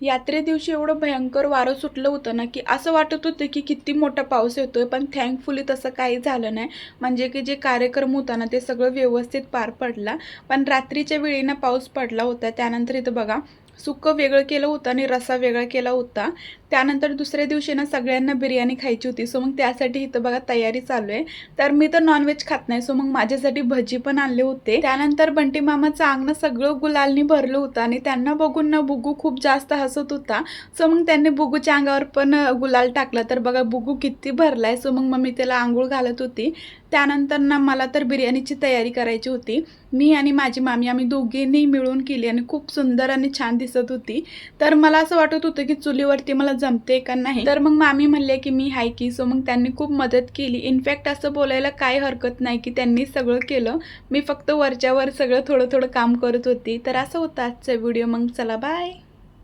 यात्रे दिवशी एवढं भयंकर वारं सुटलं होतं ना की असं वाटत होतं की किती मोठा पाऊस येतोय पण थँकफुली तसं काही झालं नाही. म्हणजे की जे कार्यक्रम होता ना ते सगळं व्यवस्थित पार पडला. पण रात्रीच्या वेळी ना पाऊस पडला होता त्यानंतर इथं बघा सुकं वेगळं केलं होतं आणि रस्सा वेगळा केला होता. त्यानंतर दुसऱ्या दिवशी ना सगळ्यांना बिर्याणी खायची होती. सो मग त्यासाठी इथं बघा तयारी चालू आहे. तर मी तर नॉनव्हेज खात नाही. सो मग माझ्यासाठी भजी पण आणले होते. त्यानंतर बंटी मामाचं अंगण सगळं गुलालनी भरलं होतं आणि त्यांना बघून ना बुगू खूप जास्त हसत होता. सो मग त्यांनी बुगूच्या अंगावर पण गुलाल टाकला. तर बघा बुगू किती भरलाय. सो मग मम्मी त्याला आंघोळ घालत होती. त्यानंतर ना मला तर बिर्याणीची तयारी करायची होती. मी आणि माझी मामी आम्ही दोघींनी मिळून केली आणि खूप सुंदर आणि छान दिसत होती. तर मला असं वाटत होतं की चुलीवरती मला जमते का नाही. तर मग मामी म्हणले की मी हाय की. सो मग त्यांनी खूप मदत केली. इनफॅक्ट असं बोलायला काय हरकत नाही की त्यांनी सगळं केलं. मी फक्त वरच्यावर सगळं थोडं थोडं काम करत होती. तर असं होतं आजचा व्हिडिओ मग चला बाय